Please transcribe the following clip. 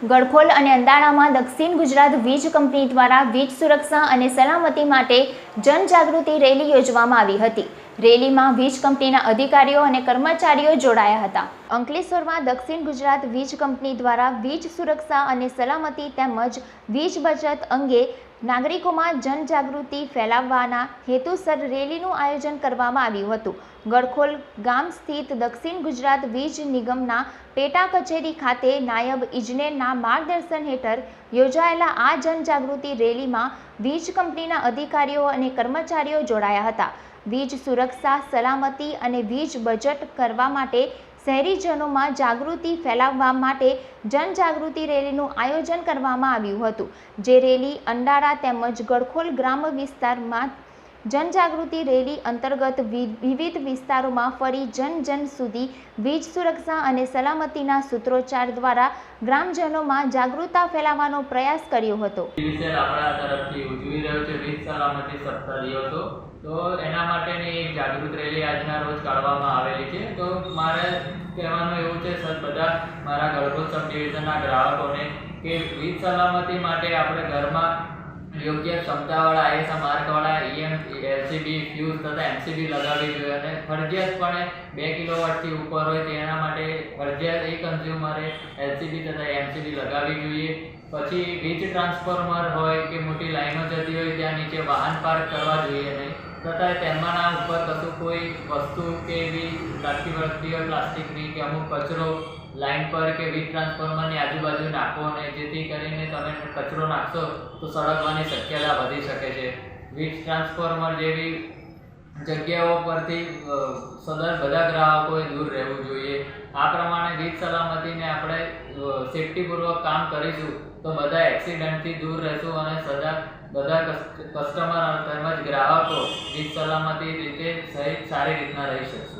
ગડખોલ અને અંદાણામાં દક્ષિણ ગુજરાત વીજ કંપની દ્વારા વીજ સુરક્ષા અને સલામતી માટે જનજાગૃતિ રેલી યોજવામાં આવી હતી. રેલીમાં વીજ કંપનીના અધિકારીઓ અને કર્મચારીઓ જોડાયા હતા. અંકલેશ્વરમાં દક્ષિણ ગુજરાત વીજ કંપની દ્વારા વીજ સુરક્ષા અને સલામતી તેમજ વીજ બચત અંગે નાગરિકોમાં જનજાગૃતિ ફેલાવવાના હેતુસર રેલીનું આયોજન કરવામાં આવ્યું હતું. ગળખોલ ગામ સ્થિત દક્ષિણ ગુજરાત વીજ નિગમના પેટા કચેરી ખાતે નાયબ ઇજનેરના માર્ગદર્શન હેઠળ યોજાયેલા આ જનજાગૃતિ રેલીમાં વીજ કંપનીના અધિકારીઓ અને કર્મચારીઓ જોડાયા હતા. વીજ સુરક્ષા, સલામતી અને વીજ બચત કરવા માટે શહેરીજનોમાં જાગૃતિ ફેલાવવા માટે જનજાગૃતિ રેલીનું આયોજન કરવામાં આવ્યું હતું. જે રેલી અંડાળા તેમજ ગડખોલ ગ્રામ વિસ્તારમાં જનજાગૃતિ રેલી અંતર્ગત વિવિધ વિસ્તારોમાં ફરી જન જન સુધી વીજ સુરક્ષા અને સલામતીના સૂત્રોચ્ચાર દ્વારા ગ્રામજનોમાં જાગૃતતા ફેલાવવાનો પ્રયાસ કર્યો હતો. તો. એના માટેની એક જાગૃત રેલી આજના રોજ કાઢવામાં આવેલી છે. તો મારે કહેવાનું એવું છે, સર, બધા મારા ગળગોત સબ ગ્રાહકોને કે વીજ સલામતી માટે આપણે ઘરમાં યોગ્ય ક્ષમતાવાળા આઈએસઆ માર્કવાળા ઈએમ એલસીબી ફ્યુઝ તથા એમસીબી લગાવવી જોઈએ અને ફરજિયાતપણે બે કિલોવોટથી ઉપર હોય તેના માટે ફરજિયાત એ કન્ઝ્યુમરે એલસીબી તથા એમસીબી લગાવવી જોઈએ. પછી વીજ ટ્રાન્સફોર્મર હોય કે મોટી લાઈનો જતી હોય ત્યાં નીચે વાહન પાર્ક કરવા જોઈએ નહીં. તથા તેમાંના ઉપર કશું કોઈ વસ્તુ કે એવી લાગતી વળગતી હોય પ્લાસ્ટિકની કે અમુક કચરો લાઇન પર કે વીજ ટ્રાન્સફોર્મરની આજુબાજુ નાખવો નહીં જેથી કરીને તમે કચરો નાખશો તો સળગવાની શક્યતા વધી શકે છે. વીજ ટ્રાન્સફોર્મર જેવી જગ્યાઓ પરથી સદર બધા ગ્રાહકોએ દૂર રહેવું જોઈએ. આ પ્રમાણે વીજ સલામતીને આપણે સેફટીપૂર્વક કામ કરીશું તો બધા એક્સિડન્ટથી દૂર રહેશું અને સદા, બધા કસ્ટમર તેમજ ગ્રાહકો વીજ સલામતી રીતે સહિત સારી રીતના રહી શકશું.